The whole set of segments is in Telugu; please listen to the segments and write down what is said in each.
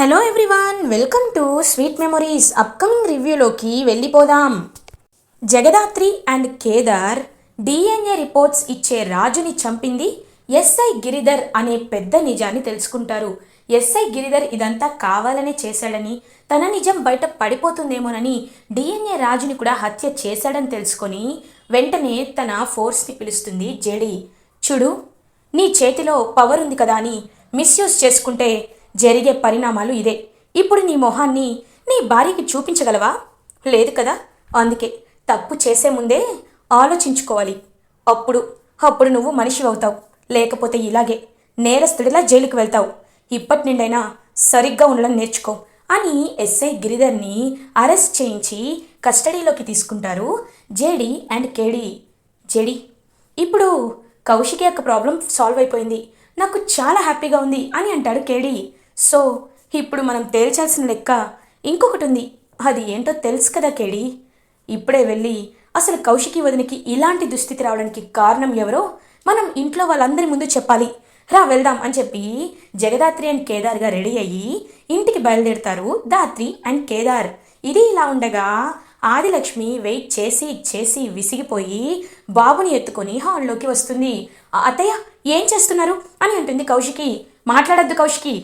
Hello everyone welcome to sweet memories upcoming రివ్యూలోకి వెళ్ళిపోదాం. Jagadhatri and Kedar DNA reports ఇచ్చే రాజుని చంపింది ఎస్ఐ గిరిధర్ అనే పెద్ద నిజాన్ని తెలుసుకుంటారు. ఎస్ఐ గిరిధర్ ఇదంతా కావాలనే చేశాడని తన నిజం బయట పడిపోతుందేమోనని డిఎన్ఏ రాజుని కూడా హత్య చేశాడని తెలుసుకొని వెంటనే తన ఫోర్స్ని పిలుస్తుంది జేడి. చూడు నీ చేతిలో పవర్ ఉంది కదా అని మిస్యూజ్ చేసుకుంటే జరిగే పరిణామాలు ఇదే. ఇప్పుడు నీ మొహాన్ని నీ భార్యకి చూపించగలవా? లేదు కదా. అందుకే తప్పు చేసే ముందే ఆలోచించుకోవాలి. అప్పుడు అప్పుడు నువ్వు మనిషి అవుతావు లేకపోతే ఇలాగే నేరస్తుడిలా జైలుకి వెళ్తావు. ఇప్పటి నుండైనా సరిగ్గా ఉండడం నేర్చుకో అని ఎస్ఐ గిరిధర్ని అరెస్ట్ చేయించి కస్టడీలోకి తీసుకుంటారు జేడి అండ్ కేడి. జేడి ఇప్పుడు కౌశికి యొక్క ప్రాబ్లం సాల్వ్ అయిపోయింది. నాకు చాలా హ్యాపీగా ఉంది అని అంటాడు కేడి. సో ఇప్పుడు మనం తేల్చాల్సిన లెక్క ఇంకొకటి ఉంది అది ఏంటో తెలుసు కదా కేడి? ఇప్పుడే వెళ్ళి అసలు కౌశికి వదినికి ఇలాంటి దుస్థితి రావడానికి కారణం ఎవరో మనం ఇంట్లో వాళ్ళందరి ముందు చెప్పాలి. రా వెళ్దాం అని చెప్పి జగదాత్రి అండ్ కేదార్గా రెడీ అయ్యి ఇంటికి బయలుదేరుతారు దాత్రి అండ్ కేదార్. ఇది ఇలా ఉండగా ఆదిలక్ష్మి వెయిట్ చేసి చేసి విసిగిపోయి బాబుని ఎత్తుకొని హాల్లోకి వస్తుంది. అత్తయ్య ఏం చేస్తున్నారు? అని అంటుంది కౌశికి. మాట్లాడద్దు కౌశికి.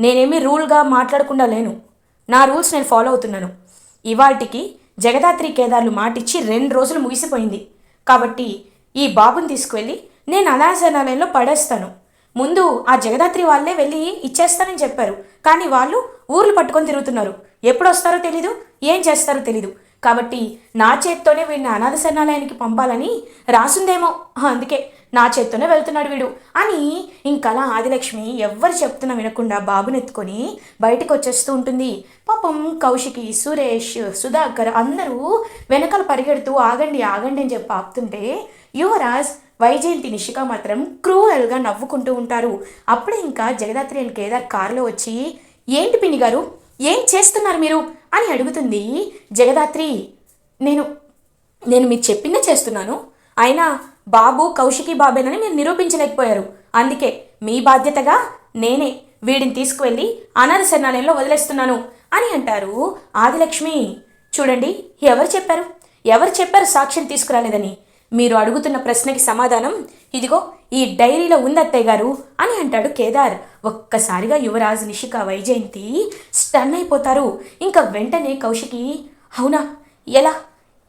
నేనేమి రూల్గా మాట్లాడకుండా లేను. నా రూల్స్ నేను ఫాలో అవుతున్నాను. ఇవాటికి జగదాత్రి కేదార్లు మాటిచ్చి రెండు రోజులు ముగిసిపోయింది. కాబట్టి ఈ బాబుని తీసుకువెళ్ళి నేను అనాశనాలయంలో పడేస్తాను. ముందు ఆ జగదాత్రి వాళ్ళే వెళ్ళి ఇచ్చేస్తానని చెప్పారు. కానీ వాళ్ళు ఊర్లు పట్టుకొని తిరుగుతున్నారు. ఎప్పుడు వస్తారో తెలీదు ఏం చేస్తారో తెలీదు. కాబట్టి నా చేత్తోనే వీడిని అనాథ శరణాలయానికి పంపాలని రాసుందేమో. అందుకే నా చేత్తోనే వెళ్తున్నాడు వీడు. అని ఇంకలా ఆదిలక్ష్మి ఎవ్వరు చెప్తున్నా వినకుండా బాబునెత్తుకొని బయటకు వచ్చేస్తూ ఉంటుంది. పాపం కౌశికి సురేష్ సుధాకర్ అందరూ వెనకాల పరిగెడుతూ ఆగండి ఆగండి అని చెప్పి ఆపుతుంటే యువరాజ్ వైజయంతి నిషిక మాత్రం క్రూయల్గా నవ్వుకుంటూ ఉంటారు. అప్పుడే ఇంకా జగదాత్రి అండ్ కేదార్ కారులో వచ్చి ఏంటి పిన్ని గారు? ఏం చేస్తున్నారు మీరు? అని అడుగుతుంది జగదాత్రి. నేను నేను మీరు చెప్పిందే చేస్తున్నాను. అయినా బాబు కౌశికి బాబేనని మీరు నిరూపించలేకపోయారు. అందుకే మీ బాధ్యతగా నేనే వీడిని తీసుకువెళ్ళి అనాథ శరణాలయంలో వదిలేస్తున్నాను అని అంటారు ఆదిలక్ష్మి. చూడండి ఎవరు చెప్పారు? ఎవరు చెప్పారు సాక్ష్యం తీసుకురాలేదని? మీరు అడుగుతున్న ప్రశ్నకి సమాధానం ఇదిగో ఈ డైరీలో ఉందత్తయ్య గారు అని అంటాడు కేదార్. ఒక్కసారిగా యువరాజ్ నిషిక వైజయంతి స్టన్ అయిపోతారు. ఇంకా వెంటనే కౌశికి అవునా? ఎలా?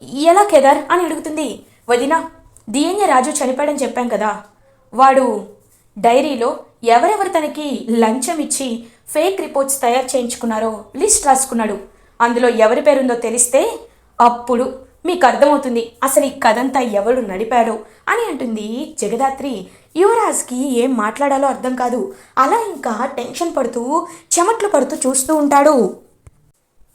ఎలా కేదార్? అని అడుగుతుంది. వదినా దియన్య రాజు చనిపోయాడని చెప్పాం కదా. వాడు డైరీలో ఎవరెవరు తనకి లంచం ఇచ్చి ఫేక్ రిపోర్ట్స్ తయారు చేయించుకున్నారో లిస్ట్ రాసుకున్నాడు. అందులో ఎవరి పేరుందో తెలిస్తే అప్పుడు మీకు అర్థమవుతుంది అసలు ఈ కథంతా ఎవడు నడిపాడో అని అంటుంది జగదాత్రి. యువరాజ్కి ఏం మాట్లాడాలో అర్థం కాదు. అలా ఇంకా టెన్షన్ పడుతూ చెమట్లు పడుతూ చూస్తూ ఉంటాడు.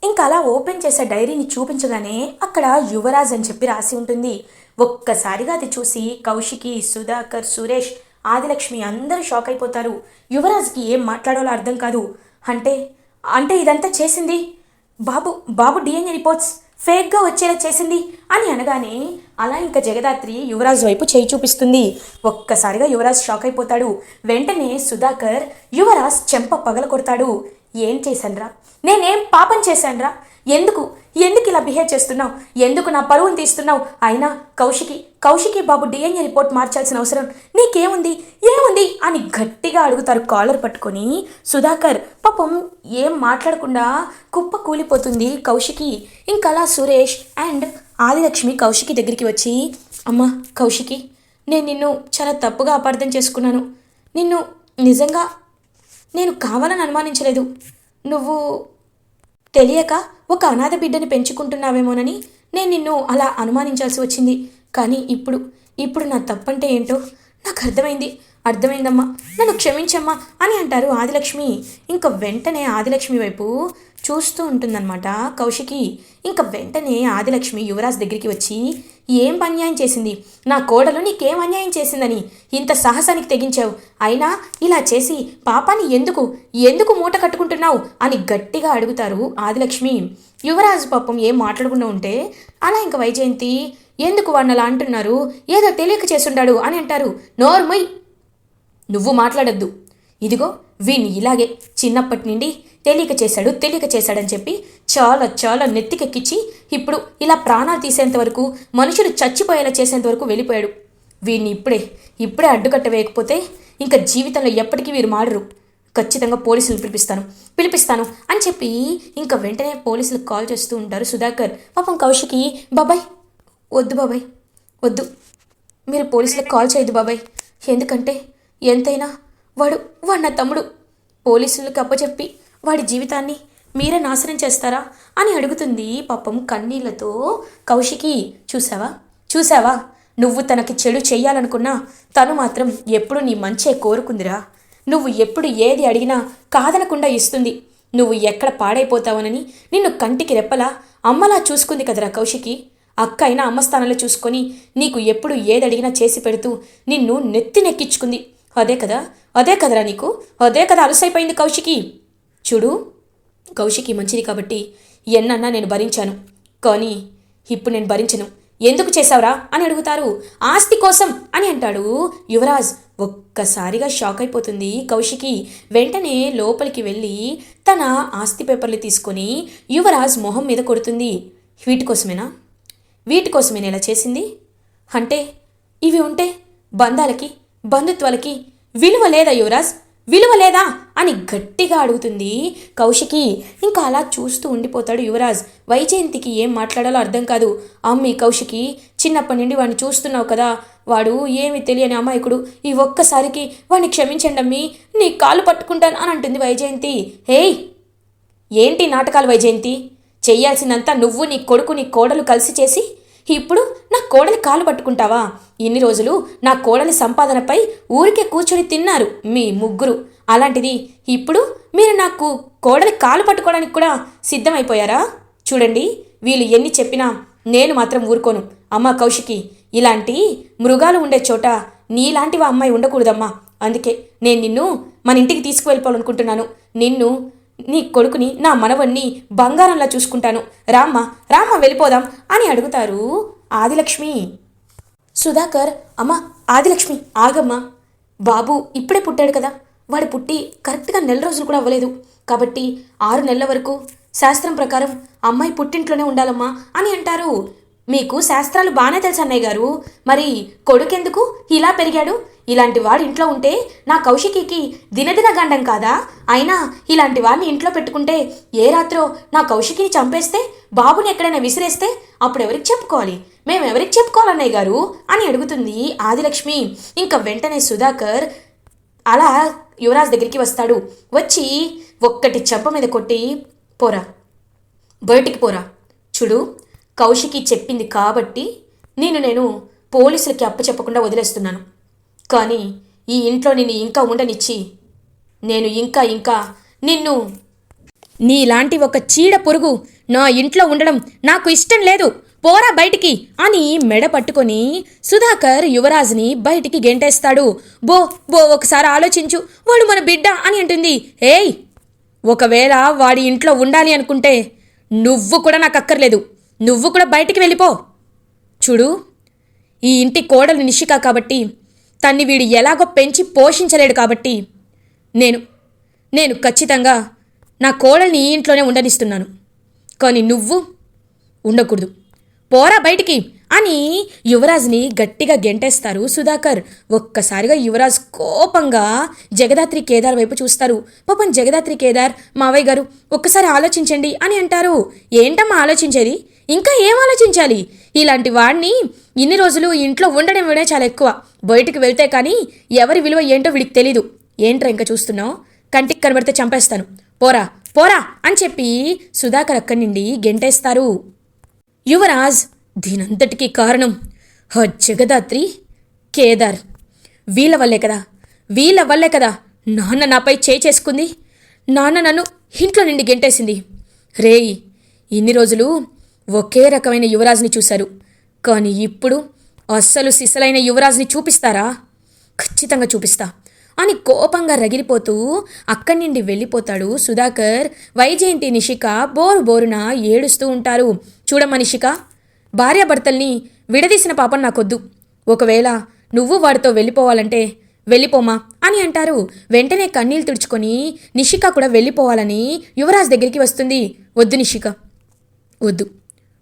ఇంకా అలా ఓపెన్ చేసే డైరీని చూపించగానే అక్కడ యువరాజ్ అని చెప్పి రాసి ఉంటుంది. ఒక్కసారిగా అది చూసి కౌశికి సుధాకర్ సురేష్ ఆదిలక్ష్మి అందరూ షాక్ అయిపోతారు. యువరాజ్కి ఏం మాట్లాడాలో అర్థం కాదు. అంటే అంటే ఇదంతా చేసింది? బాబు బాబు డిఎన్ఏ రిపోర్ట్స్. ఫేక్గా వచ్చేలా చేసింది అని అనగానే అలా ఇంకా జగదాత్రి యువరాజ్ వైపు చేయి చూపిస్తుంది. ఒక్కసారిగా యువరాజ్ షాక్ అయిపోతాడు. వెంటనే సుధాకర్ యువరాజ్ చెంప పగల కొడతాడు. ఏం చేశాన్రా? నేనేం పాపం చేశాన్రా? ఎందుకు? ఎందుకు ఇలా బిహేవ్ చేస్తున్నావు? ఎందుకు నా పరువును తీస్తున్నావు? అయినా కౌశికి కౌశికి బాబు డిఎన్ఏ రిపోర్ట్ మార్చాల్సిన అవసరం నీకేముంది? ఏముంది? అని గట్టిగా అడుగుతారు కాలర్ పట్టుకొని. సుధాకర్ పాపం ఏం మాట్లాడకుండా కుప్ప కూలిపోతుంది కౌశికి. ఇంకలా సురేష్ అండ్ ఆదిలక్ష్మి కౌశికి దగ్గరికి వచ్చి అమ్మ కౌశికి నేను నిన్ను చాలా తప్పుగా అపార్థం చేసుకున్నాను. నిన్ను నిజంగా నేను కావాలని అనుమానించలేదు. నువ్వు తెలియక ఒక అనాథ బిడ్డని పెంచుకుంటున్నావేమోనని నేను నిన్ను అలా అనుమానించాల్సి వచ్చింది. కానీ ఇప్పుడు ఇప్పుడు నా తప్పంటే ఏంటో? నాకు అర్థమైంది. అర్థమైందమ్మా. నన్ను క్షమించమ్మా అని అంటారు ఆదిలక్ష్మి. ఇంకా వెంటనే ఆదిలక్ష్మి వైపు చూస్తూ ఉంటుందన్నమాట కౌశికి. ఇంకా వెంటనే ఆదిలక్ష్మి యువరాజ్ దగ్గరికి వచ్చి ఏం అన్యాయం చేసింది? నా కోడలు నీకేం అన్యాయం చేసిందని? ఇంత సాహసానికి తెగించావు. అయినా ఇలా చేసి పాపాన్ని ఎందుకు ఎందుకు మూట కట్టుకుంటున్నావు? అని గట్టిగా అడుగుతారు ఆదిలక్ష్మి. యువరాజు పాపం ఏం మాట్లాడకుండా ఉంటే అలా ఇంకా వైజయంతి ఎందుకు వాడిని అలా అంటున్నారు? ఏదో తెలియక చేసుండాడు అని అంటారు. నోర్మై. నువ్వు మాట్లాడద్దు. ఇదిగో వీణ్ణి ఇలాగే చిన్నప్పటి నుండి తెలియక చేశాడు తెలియక చేశాడని చెప్పి చాలా చాలా నెత్తికెక్కించి ఇప్పుడు ఇలా ప్రాణాలు తీసేంత వరకు మనుషులు చచ్చిపోయేలా చేసేంత వరకు వెళ్ళిపోయాడు. వీడిని ఇప్పుడే ఇప్పుడే అడ్డుకట్ట వేయకపోతే ఇంకా జీవితంలో ఎప్పటికీ వీరు మాడరు ఖచ్చితంగా పోలీసులు పిలిపిస్తాను పిలిపిస్తాను అని చెప్పి ఇంకా వెంటనే పోలీసులకు కాల్ చేస్తూ ఉంటారు సుధాకర్. పాపం కౌశికి బాబాయ్ వద్దు బాబాయ్ వద్దు. మీరు పోలీసులకు కాల్ చేయదు బాబాయ్. ఎందుకంటే ఎంతైనా వాడు వాడు నా తమ్ముడు. పోలీసులకు అప్పచెప్పి వాడి జీవితాన్ని మీరే నాశనం చేస్తారా అని అడుగుతుంది పాపం కన్నీళ్ళతో కౌశికి. చూసావా? చూసావా? నువ్వు తనకి చెడు చేయాలనుకున్నా తను మాత్రం ఎప్పుడు నీ మంచే కోరుకుందిరా. నువ్వు ఎప్పుడు ఏది అడిగినా కాదనకుండా ఇస్తుంది. నువ్వు ఎక్కడ పాడైపోతావనని నిన్ను కంటికి రెప్పలా అమ్మలా చూసుకుంది కదరా కౌశికి. అక్క అయినా అమ్మ స్థానంలో చూసుకొని నీకు ఎప్పుడు ఏది అడిగినా చేసి పెడుతూ నిన్ను నెత్తి నెక్కించుకుంది అదే కదా అదే కదరా నీకు అదే కదా అలసైపోయింది కౌశికి. చూడు కౌశికి మంచిది కాబట్టి ఎన్నన్నా నేను భరించాను. కానీ ఇప్పుడు నేను భరించను. ఎందుకు చేశావురా అని అడుగుతారు. ఆస్తి కోసం అని అంటాడు యువరాజ్. ఒక్కసారిగా షాక్ అయిపోతుంది కౌశికి. వెంటనే లోపలికి వెళ్ళి తన ఆస్తి పేపర్లు తీసుకొని యువరాజ్ మొహం మీద కొడుతుంది. వీటి కోసమేనా? వీటి కోసమే ఇలా చేసింది. అంటే ఇవి ఉంటే బంధాలకి బంధుత్వాలకి విలువ లేదా యువరాజ్? విలువ లేదా? అని గట్టిగా అడుగుతుంది కౌశికి. ఇంకా అలా చూస్తూ ఉండిపోతాడు యువరాజ్. వైజయంతికి ఏం మాట్లాడాలో అర్థం కాదు. అమ్మి కౌశికి చిన్నప్పటి నుండి వాడిని చూస్తున్నావు కదా. వాడు ఏమి తెలియని అమాయకుడు. ఈ ఒక్కసారికి వాడిని క్షమించండి అమ్మి. నీ కాలు పట్టుకుంటాను అని అంటుంది వైజయంతి. హేయ్! ఏంటి నాటకాలు వైజయంతి? చెయ్యాల్సిందంతా నువ్వు నీ కొడుకు నీ కోడలు కలిసి చేసి ఇప్పుడు నా కోడలి కాలు పట్టుకుంటావా? ఇన్ని రోజులు నా కోడలి సంపాదనపై ఊరికే కూర్చొని తిన్నారు మీ ముగ్గురు. అలాంటిది ఇప్పుడు మీరు నాకు కోడలి కాలు పట్టుకోవడానికి కూడా సిద్ధమైపోయారా? చూడండి వీళ్ళు ఎన్ని చెప్పినా నేను మాత్రం ఊరుకోను. అమ్మ కౌశికి ఇలాంటి మృగాలు ఉండే చోట నీలాంటివి అమ్మాయి ఉండకూడదమ్మా. అందుకే నేను నిన్ను మన ఇంటికి తీసుకువెళ్ళిపోవాలనుకుంటున్నాను. నిన్ను నీ కొడుకుని నా మనవణ్ణి బంగారంలా చూసుకుంటాను. రామ్మ రామ్మ వెళ్ళిపోదాం అని అడుగుతారు ఆదిలక్ష్మి. సుధాకర్ అమ్మ ఆదిలక్ష్మి ఆగమ్మా. బాబు ఇప్పుడే పుట్టాడు కదా. వాడు పుట్టి కరెక్ట్గా నెల రోజులు కూడా అవ్వలేదు. కాబట్టి ఆరు నెలల వరకు శాస్త్రం ప్రకారం అమ్మాయి పుట్టింట్లోనే ఉండాలమ్మా అని అంటారు. మీకు శాస్త్రాలు బాగానే తెలుసు అన్నయ్య గారు. మరి కొడుకెందుకు? ఇలా పెరిగాడు. ఇలాంటి వాడు ఇంట్లో ఉంటే నా కౌశికికి దినదిన గండం కాదా? అయినా ఇలాంటి వాడిని ఇంట్లో పెట్టుకుంటే ఏ రాత్రో నా కౌశికిని చంపేస్తే బాబుని ఎక్కడైనా విసిరేస్తే అప్పుడు ఎవరికి చెప్పుకోవాలి? మేము ఎవరికి చెప్పుకోవాలన్నయ్య గారు? అని అడుగుతుంది ఆదిలక్ష్మి. ఇంకా వెంటనే సుధాకర్ అలా యువరాజ్ దగ్గరికి వస్తాడు. వచ్చి ఒక్కటి చెంప మీద కొట్టి పోరా బయటికి పోరా. చూడు కౌశికి చెప్పింది కాబట్టి నేను నేను పోలీసులకి అప్పచెప్పకుండా వదిలేస్తున్నాను. కానీ ఈ ఇంట్లో నిన్ను ఇంకా ఉండనిచ్చి నేను ఇంకా ఇంకా నిన్ను నీలాంటి ఒక చీడ పురుగు నా ఇంట్లో ఉండడం నాకు ఇష్టం లేదు. పోరా బయటికి అని మెడ పట్టుకొని సుధాకర్ యువరాజ్ని బయటికి గెంటేస్తాడు. బో బో ఒకసారి ఆలోచించు. వాడు మన బిడ్డ అని అంటుంది. ఏయ్ ఒకవేళ వాడి ఇంట్లో ఉండాలి అనుకుంటే నువ్వు కూడా నాకు అక్కర్లేదు. నువ్వు కూడా బయటికి వెళ్ళిపో. చూడు ఈ ఇంటి కోడలు నిషిక కాబట్టి తన్ని వీడు ఎలాగో పెంచి పోషించలేడు కాబట్టి నేను నేను ఖచ్చితంగా నా కోడల్ని ఈ ఇంట్లోనే ఉండనిస్తున్నాను. కానీ నువ్వు ఉండకూడదు. పోరా బయటికి అని యువరాజ్ని గట్టిగా గెంటేస్తారు సుధాకర్. ఒక్కసారిగా యువరాజ్ కోపంగా జగదాత్రి కేదార్ వైపు చూస్తారు. పాపం జగదాత్రి కేదార్ మావయ్య గారు ఒక్కసారి ఆలోచించండి అని అంటారు. ఏంటమ్మా ఆలోచించేది? ఇంకా ఏం ఆలోచించాలి? ఇలాంటి వాడిని ఇన్ని రోజులు ఇంట్లో ఉండడం వినే చాలా ఎక్కువ. బయటికి వెళ్తే కానీ ఎవరి విలువ ఏంటో వీడికి తెలీదు. ఏంట్రా ఇంకా చూస్తున్నావు? కంటికి కనబడితే చంపేస్తాను. పోరా పోరా అని చెప్పి సుధాకర్ అక్కడి నుండి గెంటేస్తారు. యువరాజ్ దీనంతటికీ కారణం హ జగదాత్రి కేదార్. వీళ్ళ వల్లే కదా వీళ్ళ వల్లే కదా నాన్న నాపై చేయి చేసుకుంది. నాన్న నన్ను ఇంట్లో నుండి గెంటేసింది. రేయ్ ఇన్ని రోజులు ఒకే రకమైన యువరాజ్ని చూశారు. కానీ ఇప్పుడు అస్సలు సిసలైన యువరాజ్ని చూపిస్తారా? ఖచ్చితంగా చూపిస్తా. అని కోపంగా రగిలిపోతూ అక్కడి నుండి వెళ్ళిపోతాడు సుధాకర్. వైజయంతి నిషిక బోరు బోరున ఏడుస్తూ ఉంటారు. చూడమ్మా నిషిక భార్యాభర్తల్ని విడదీసిన పాపం నాకొద్దు. ఒకవేళ నువ్వు వాడితో వెళ్ళిపోవాలంటే వెళ్ళిపోమా అని అంటారు. వెంటనే కన్నీళ్ళు తుడుచుకొని నిషిక కూడా వెళ్ళిపోవాలని యువరాజ్ దగ్గరికి వస్తుంది. వద్దు నిషిక. వద్దు.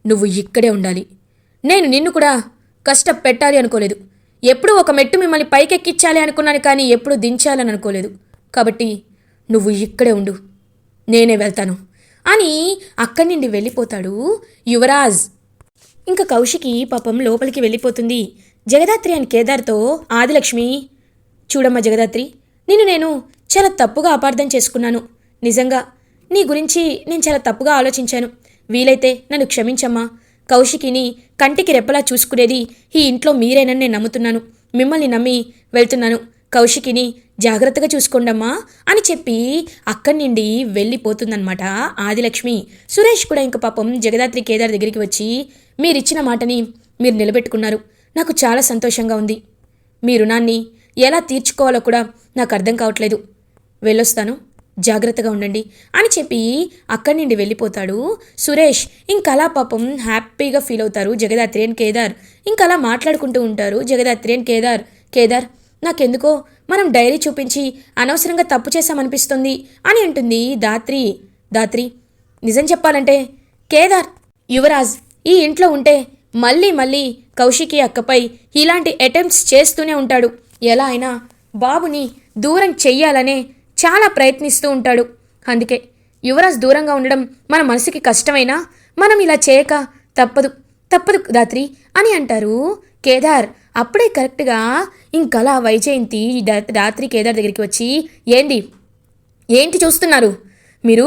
నువ్వు ఇక్కడే ఉండాలి. నేను నిన్ను కూడా కష్టపెట్టాలి అనుకోలేదు. ఎప్పుడూ ఒక మెట్టు మిమ్మల్ని పైకెక్కించాలి అనుకున్నాను కానీ ఎప్పుడు దించాలని అనుకోలేదు. కాబట్టి నువ్వు ఇక్కడే ఉండు. నేనే వెళ్తాను. అని అక్కడి నుండి వెళ్ళిపోతాడు యువరాజ్. ఇంకా కౌశికి పాపం లోపలికి వెళ్ళిపోతుంది. జగదాత్రి అని కేదార్తో ఆదిలక్ష్మి చూడమ్మా జగదాత్రి నిన్ను నేను చాలా తప్పుగా అపార్థం చేసుకున్నాను. నిజంగా నీ గురించి నేను చాలా తప్పుగా ఆలోచించాను. వీలైతే నన్ను క్షమించమ్మా. కౌశికిని కంటికి రెప్పలా చూసుకునేది ఈ ఇంట్లో మీరేనని నేను నమ్ముతున్నాను. మిమ్మల్ని నమ్మి వెళ్తున్నాను. కౌశికిని జాగ్రత్తగా చూసుకోండమ్మా అని చెప్పి అక్కడి నుండి వెళ్ళిపోతుందన్నమాట ఆదిలక్ష్మి. సురేష్ కూడా ఇంక పాపం జగదాత్రి కేదార్ దగ్గరికి వచ్చి మీరిచ్చిన మాటని మీరు నిలబెట్టుకున్నారు. నాకు చాలా సంతోషంగా ఉంది. మీ రుణాన్ని ఎలా తీర్చుకోవాలో కూడా నాకు అర్థం కావట్లేదు. వెళ్ళొస్తాను. జాగ్రత్తగా ఉండండి అని చెప్పి అక్కడి నుండి వెళ్ళిపోతాడు సురేష్. ఇంకలా పాపం హ్యాపీగా ఫీల్ అవుతారు జగదాత్రి అండ్ కేదార్. ఇంకలా మాట్లాడుకుంటూ ఉంటారు జగదాత్రి అండ్ కేదార్. కేదార్ నాకెందుకో? మనం డైరీ చూపించి అనవసరంగా తప్పు చేశామనిపిస్తుంది అని అంటుంది దాత్రి. దాత్రి నిజం చెప్పాలంటే కేదార్ యువరాజ్ ఈ ఇంట్లో ఉంటే మళ్ళీ మళ్ళీ కౌశికి అక్కపై ఇలాంటి అటెంప్ట్స్ చేస్తూనే ఉంటాడు. ఎలా అయినా బాబుని దూరం చెయ్యాలనే చాలా ప్రయత్నిస్తూ ఉంటాడు. అందుకే యువరాజ్ దూరంగా ఉండడం మన మనసుకి కష్టమైనా మనం ఇలా చేయక తప్పదు. తప్పదు దాత్రి అని అంటారు కేదార్. అప్పుడే కరెక్ట్గా ఇంకలా వైజయంతి రాత్రి కేదార్ దగ్గరికి వచ్చి ఏంది? ఏంటి చూస్తున్నారు? మీరు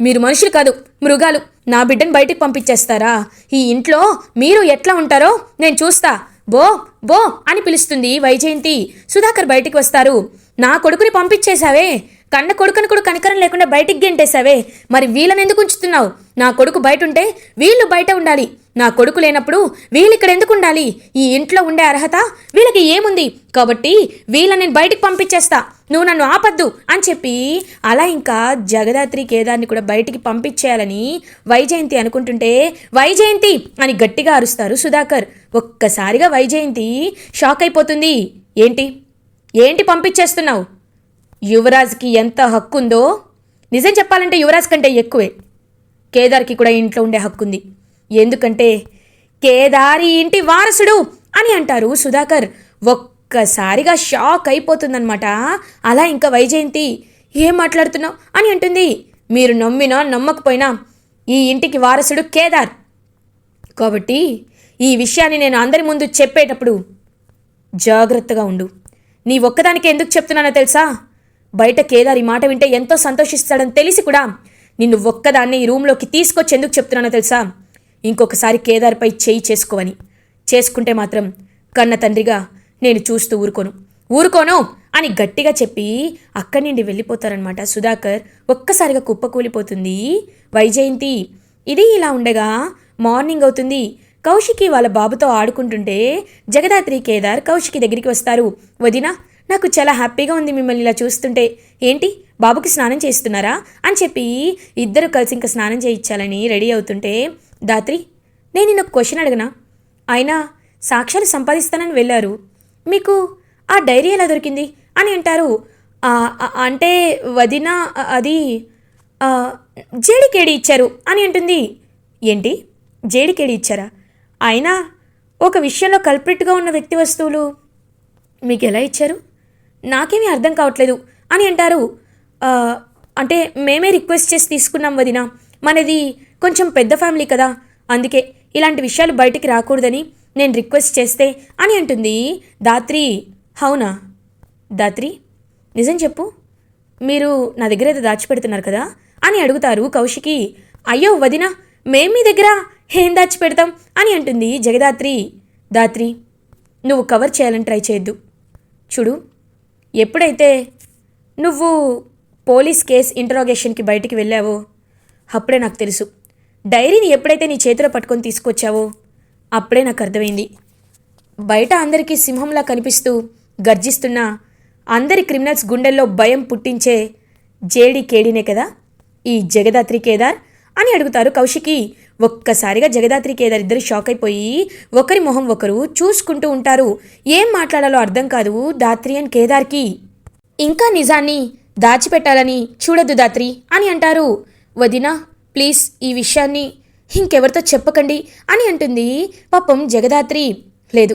మీరు మనుషులు కాదు మృగాలు. నా బిడ్డను బయటకు పంపించేస్తారా? ఈ ఇంట్లో మీరు ఎట్లా ఉంటారో నేను చూస్తా. బో బో అని పిలుస్తుంది వైజయంతి. సుధాకర్ బయటికి వస్తారు. నా కొడుకుని పంపించేశావే. కన్న కొడుకుని కూడా కనికరం లేకుండా బయటికి గెంటేశావే. మరి వీళ్ళని ఎందుకు ఉంచుతున్నావు? నా కొడుకు బయట ఉంటే వీళ్ళు బయట ఉండాలి. నా కొడుకు లేనప్పుడు వీళ్ళు ఇక్కడ ఎందుకు ఉండాలి? ఈ ఇంట్లో ఉండే అర్హత వీళ్ళకి ఏముంది? కాబట్టి వీళ్ళని నేను బయటికి పంపించేస్తా. నువ్వు నన్ను ఆపద్దు అని చెప్పి అలా ఇంకా జగదాత్రి కేదార్ని కూడా బయటికి పంపించేయాలని వైజయంతి అనుకుంటుంటే వైజయంతి అని గట్టిగా అరుస్తారు సుధాకర్. ఒక్కసారిగా వైజయంతి షాక్ అయిపోతుంది. ఏంటి? ఏంటి పంపించేస్తున్నావు? యువరాజ్కి ఎంత హక్కు ఉందో నిజం చెప్పాలంటే యువరాజ్ కంటే ఎక్కువే. కేదార్కి కూడా ఇంట్లో ఉండే హక్కు ఉంది ఎందుకంటే కేదారి ఇంటి వారసుడు అని అంటారు సుధాకర్. ఒక్కసారిగా షాక్ అయిపోతుందన్నమాట. అలా ఇంకా వైజయంతి ఏం మాట్లాడుతున్నావు? అని అంటుంది. మీరు నమ్మినా నమ్మకపోయినా ఈ ఇంటికి వారసుడు కేదార్. కాబట్టి ఈ విషయాన్ని నేను అందరి ముందు చెప్పేటప్పుడు జాగ్రత్తగా ఉండు. నీ ఒక్కదానికి ఎందుకు చెప్తున్నానో తెలుసా? బయట కేదారి మాట వింటే ఎంతో సంతోషిస్తాడని తెలిసి కూడా నిన్ను ఒక్కదాన్ని ఈ రూమ్లోకి తీసుకొచ్చి ఎందుకు చెప్తున్నానో తెలుసా? ఇంకొకసారి కేదార్పై చేయి చేసుకోవని. చేసుకుంటే మాత్రం కన్న తండ్రిగా నేను చూస్తూ ఊరుకోను. ఊరుకోను అని గట్టిగా చెప్పి అక్కడి నుండి వెళ్ళిపోతారనమాట సుధాకర్ ఒక్కసారిగా కుప్పకూలిపోతుంది వైజయంతి ఇది ఇలా ఉండగా మార్నింగ్ అవుతుంది. కౌశికి వాళ్ళ బాబుతో ఆడుకుంటుంటే జగదాత్రి కేదార్ కౌశికి దగ్గరికి వస్తారు. వదినా నాకు చాలా హ్యాపీగా ఉంది మిమ్మల్ని ఇలా చూస్తుంటే. ఏంటి? బాబుకి స్నానం చేస్తున్నారా అని చెప్పి ఇద్దరు కలిసి ఇంకా స్నానం చేయించాలని రెడీ అవుతుంటే దాత్రి నేను నిన్న ఒక క్వశ్చన్ అడగనా. అయినా సాక్ష్యాలు సంపాదిస్తానని వెళ్ళారు. మీకు ఆ డైరీ ఎలా దొరికింది? అని అంటారు. అంటే వదిన అది జేడికేడి ఇచ్చారు అని అంటుంది. ఏంటి? జేడికేడి ఇచ్చారా? అయినా ఒక విషయంలో కల్ప్రిట్గా ఉన్న వ్యక్తి వస్తువులు మీకు ఎలా ఇచ్చారు? నాకేమీ అర్థం కావట్లేదు అని అంటారు. అంటే మేమే రిక్వెస్ట్ చేసి తీసుకున్నాం వదిన. మనది కొంచెం పెద్ద ఫ్యామిలీ కదా. అందుకే ఇలాంటి విషయాలు బయటికి రాకూడదని నేను రిక్వెస్ట్ చేస్తే అని అంటుంది దాత్రి. అవునా? దాత్రి నిజం చెప్పు. మీరు నా దగ్గర ఏదో దాచిపెడుతున్నారు కదా అని అడుగుతారు కౌశికి. అయ్యో వదిన మేం మీ దగ్గర ఏం దాచిపెడతాం అని అంటుంది జగదాత్రి. దాత్రి నువ్వు కవర్ చేయాలని ట్రై చేయొద్దు. చూడు ఎప్పుడైతే నువ్వు పోలీస్ కేస్ ఇంటరాగేషన్కి బయటికి వెళ్ళావో అప్పుడే నాకు తెలుసు. డైరీని ఎప్పుడైతే నీ చేతిలో పట్టుకొని తీసుకొచ్చావో అప్పుడే నాకు అర్థమైంది. బయట అందరికీ సింహంలా కనిపిస్తూ గర్జిస్తున్న అందరి క్రిమినల్స్ గుండెల్లో భయం పుట్టించే జేడి కేడినే కదా? ఈ జగదాత్రి కేదార్ అని అడుగుతారు కౌశికి. ఒక్కసారిగా జగదాత్రి కేదార్ ఇద్దరు షాక్ అయిపోయి ఒకరి మొహం ఒకరు చూసుకుంటూ ఉంటారు. ఏం మాట్లాడాలో అర్థం కాదు దాత్రి అండ్ కేదార్కి. ఇంకా నిజాన్ని దాచిపెట్టాలని చూడొద్దు దాత్రి అని అంటారు. వదినా ప్లీజ్ ఈ విషయాన్ని ఇంకెవరితో చెప్పకండి అని అంటుంది పాపం జగదాత్రి. లేదు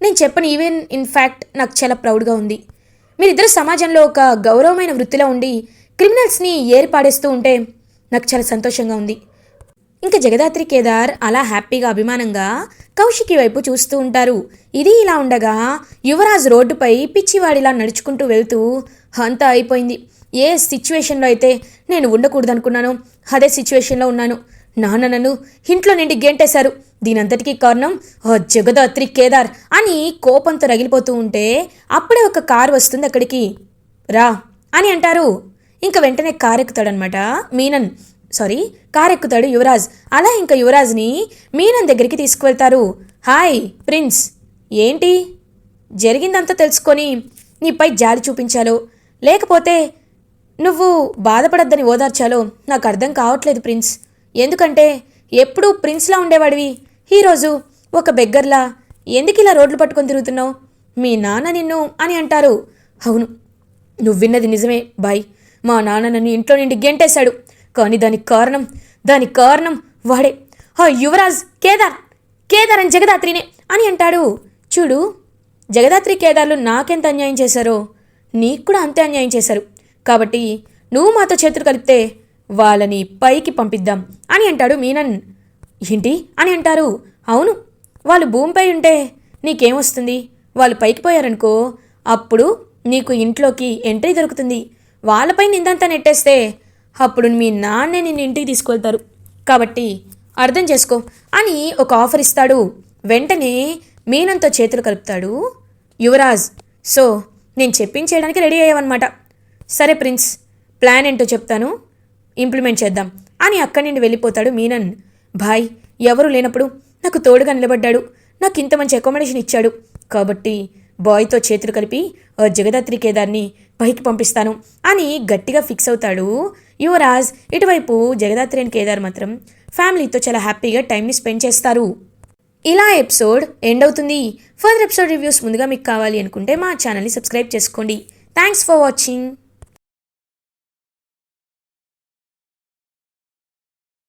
నేను చెప్పను ఈవెన్ ఇన్ఫ్యాక్ట్ నాకు చాలా ప్రౌడ్గా ఉంది. మీరిద్దరు సమాజంలో ఒక గౌరవమైన వృత్తిలో ఉండి క్రిమినల్స్ని ఏర్పాడేస్తూ ఉంటే నాకు చాలా సంతోషంగా ఉంది. ఇంకా జగదాత్రి కేదార్ అలా హ్యాపీగా అభిమానంగా కౌశికి వైపు చూస్తూ ఉంటారు. ఇది ఇలా ఉండగా యువరాజ్ రోడ్డుపై పిచ్చివాడిలా నడుచుకుంటూ వెళ్తూ అంతా అయిపోయింది. ఏ సిచ్యువేషన్లో అయితే నేను ఉండకూడదనుకున్నాను అదే సిచ్యువేషన్లో ఉన్నాను. నాన్న నన్ను ఇంట్లో నుండి గెంటేశారు. దీనంతటికీ కారణం ఆ జగదాత్రి కేదార్ అని కోపంతో రగిలిపోతూ ఉంటే అప్పుడే ఒక కారు వస్తుంది అక్కడికి. రా అని అంటారు. ఇంకా వెంటనే కారు ఎక్కుతాడనమాట మీనన్. సారీ కారెక్కుతాడు యువరాజ్. అలా ఇంకా యువరాజ్ని మీనన్ దగ్గరికి తీసుకువెళ్తారు. Hi prince. ఏంటి? జరిగిందంతా తెలుసుకొని నీపై జాలి చూపించాలో? లేకపోతే నువ్వు బాధపడద్దని ఓదార్చాలో? నాకు అర్థం కావట్లేదు ప్రిన్స్. ఎందుకంటే ఎప్పుడూ ప్రిన్స్లా ఉండేవాడివి. ఈరోజు ఒక బెగ్గర్లా ఎందుకు ఇలా రోడ్లు పట్టుకొని తిరుగుతున్నావు? మీ నాన్న నిన్ను అని అంటారు. అవును నువ్వు విన్నది నిజమే బాయ్. మా నాన్న నన్ను ఇంట్లో నుండి గెంటేశాడు. కానీ దానికి కారణం దానికి కారణం వాడే. ఆ యువరాజ్ కేదార్ కేదార్ అని జగదాత్రినే అని అంటాడు. చూడు జగదాత్రి కేదార్లు నాకెంత అన్యాయం చేశారో నీకు కూడా అంతే అన్యాయం చేశారు. కాబట్టి నువ్వు మాతో చేతులు కలిపితే వాళ్ళని పైకి పంపిద్దాం అని అంటాడు మీనన్. ఏంటి? అని అంటారు. అవును వాళ్ళు భూమిపై ఉంటే నీకేమొస్తుంది వాళ్ళు పైకి పోయారనుకో అప్పుడు నీకు ఇంట్లోకి ఎంట్రీ దొరుకుతుంది. వాళ్ళపై నిందంతా నెట్టేస్తే అప్పుడు మీ నాన్నే నిన్ను ఇంటికి తీసుకెళ్తారు కాబట్టి అర్థం చేసుకో. అని ఒక ఆఫర్ ఇస్తాడు. వెంటనే మీనంతో చేతులు కలుపుతాడు యువరాజ్. సో నేను చెప్పించేయడానికి రెడీ అయ్యావన్నమాట. సరే ప్రిన్స్ ప్లాన్ ఏంటో చెప్తాను. ఇంప్లిమెంట్ చేద్దాం. అని అక్కడి నుండి వెళ్ళిపోతాడు మీనన్. భాయ్ ఎవరు లేనప్పుడు నాకు తోడుగా నిలబడ్డాడు. నాకు ఇంత మంచి అకామిడేషన్ ఇచ్చాడు. కాబట్టి బాయ్తో చేతులు కలిపి జగదాత్రి కేదార్ని పైకి పంపిస్తాను అని గట్టిగా ఫిక్స్ అవుతాడు యువరాజ్. ఇటువైపు జగదాత్రి అండ్ కేదార్ మాత్రం ఫ్యామిలీతో చాలా హ్యాపీగా టైంని స్పెండ్ చేస్తారు. ఇలా ఎపిసోడ్ ఎండ్ అవుతుంది. ఫర్దర్ ఎపిసోడ్ రివ్యూస్ ముందుగా మీకు కావాలి అనుకుంటే మా ఛానల్ని సబ్స్క్రైబ్ చేసుకోండి. Thanks for watching.